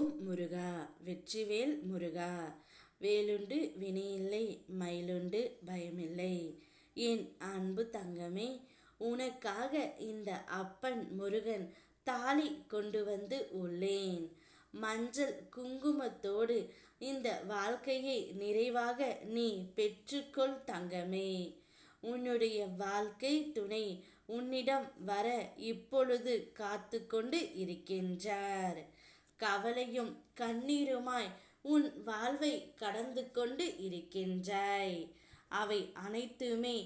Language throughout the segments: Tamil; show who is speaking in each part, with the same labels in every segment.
Speaker 1: முருகா வெற்றிவேல் முருகா. வேலுண்டு வினையில்லை மயிலுண்டு பயமில்லை. என் அன்பு தங்கமே உனக்காக இந்த அப்பன் முருகன் தாலி கொண்டு வந்து உள்ளேன். மஞ்சள் குங்குமத்தோடு இந்த வாழ்க்கையை நிறைவாக நீ பெற்றுக்கொள் தங்கமே. உன்னுடைய வாழ்க்கை துணை உன்னிடம் வர இப்பொழுது காத்து கொண்டு இருக்கின்றார். கவலையும் கண்ணீருமாய் உன் வாழ்வை கடந்து கொண்டு இருக்கின்றாய். அவை அனைத்துமே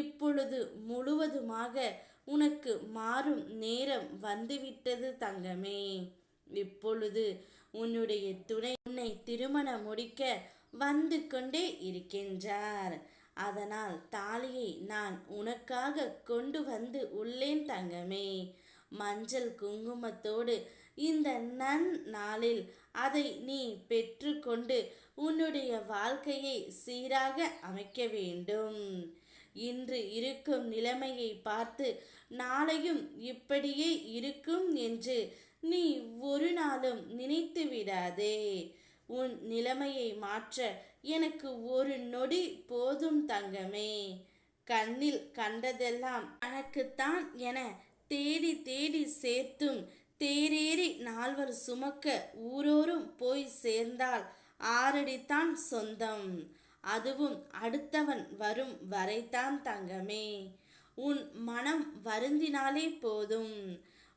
Speaker 1: இப்பொழுது முழுவதுமாக உனக்கு மாறும் நேரம் வந்துவிட்டது தங்கமே. இப்பொழுது உன்னுடைய துணை உன்னை திருமணம் முடிக்க வந்து கொண்டே இருக்கின்றார். அதனால் தாலியை நான் உனக்காக கொண்டு வந்து உள்ளேன் தங்கமே. மஞ்சள் குங்குமத்தோடு இந்த நன் நாளில் அதை நீ பெற்றுக்கொண்டு உன்னுடைய வாழ்க்கையை சீராக அமைக்க வேண்டும். இன்று இருக்கும் நிலைமையை பார்த்து நாளையும் இப்படியே இருக்கும் என்று நீ ஒரு நாளும் நினைத்து விடாதே. உன் நிலைமையை மாற்ற எனக்கு ஒரு நொடி போதும் தங்கமே. கண்ணில் கண்டதெல்லாம் தனக்குத்தான் என தேடி தேடி சேர்த்தும் நால்வர் சுமக்க ஊரோரும் போய் சேர்ந்தால் ஆறடித்தான் சொந்தம். அதுவும் அடுத்தவன் வரும் வரைத்தான் தங்கமே. உன் மனம் வருந்தினாலே போதும்.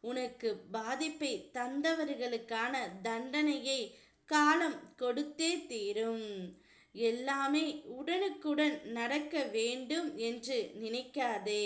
Speaker 1: உனக்கு பாதிப்பை தந்தவர்களுக்கான தண்டனையை காலம் கொடுத்தே தீரும். எல்லாமே உடனுக்குடன் நடக்க வேண்டும் என்று நினைக்காதே.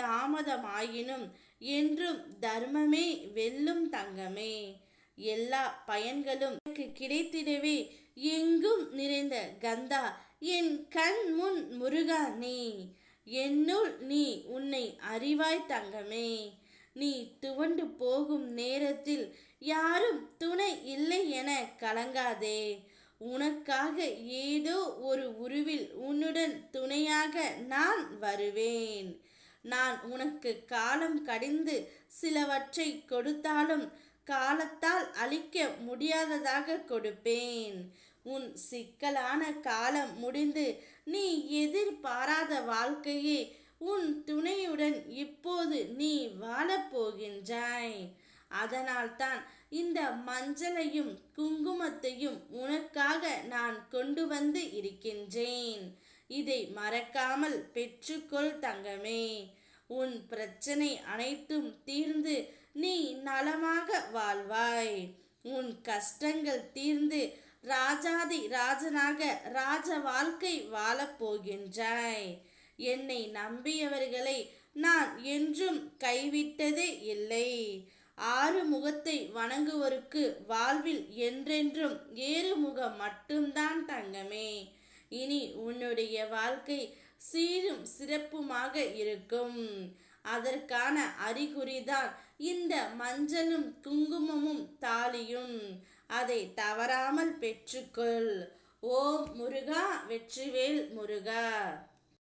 Speaker 1: தாமதமாயினும் என்றும் தர்மமே வெல்லும் தங்கமே. எல்லா பயன்களும் எனக்கு கிடைத்திடவே எங்கும் நிறைந்த கந்தா என் கண் முன் முருகா நீ. என்னுள் நீ உன்னை அறிவாய் தங்கமே. நீ துவண்டு போகும் நேரத்தில் யாரும் துணை இல்லை என கலங்காதே. உனக்காக ஏதோ ஒரு உருவில் உன்னுடன் துணையாக நான் வருவேன். நான் உனக்கு காலம் கடிந்து சிலவற்றை கொடுத்தாலும் காலத்தால் அழிக்க முடியாததாக கொடுப்பேன். உன் சிக்கலான காலம் முடிந்து நீ எதிர்பாராத வாழ்க்கையே உன் துணையுடன் இப்போது நீ வாழப்போகின்றாய் அதனால்தான் இந்த மஞ்சளையும் குங்குமத்தையும் உனக்காக நான் கொண்டு வந்து இருக்கின்றேன். இதை மறக்காமல் பெற்றுக்கொள் தங்கமே. உன் பிரச்சனை அனைத்தும் தீர்ந்து நீ நலமாக வாழ்வாய். உன் கஷ்டங்கள் தீர்ந்து ராஜாதி ராஜனாக ராஜ வாழ்க்கை வாழப்போகின்றாய் என்னை நம்பியவர்களை நான் என்றும் கைவிட்டதே இல்லை. ஆறு முகத்தை வணங்குவோருக்கு வாழ்வில் என்றென்றும் ஏறுமுகம் மட்டும்தான் தங்கமே. இனி உன்னுடைய வாழ்க்கை சீரும் சிறப்புமாக இருக்கும். அதற்கான அறிகுறிதான் இந்த மஞ்சளும் குங்குமமும் தாலியும். அதை தவறாமல் பெற்றுக்கொள். ஓம் முருகா வெற்றிவேல் முருகா.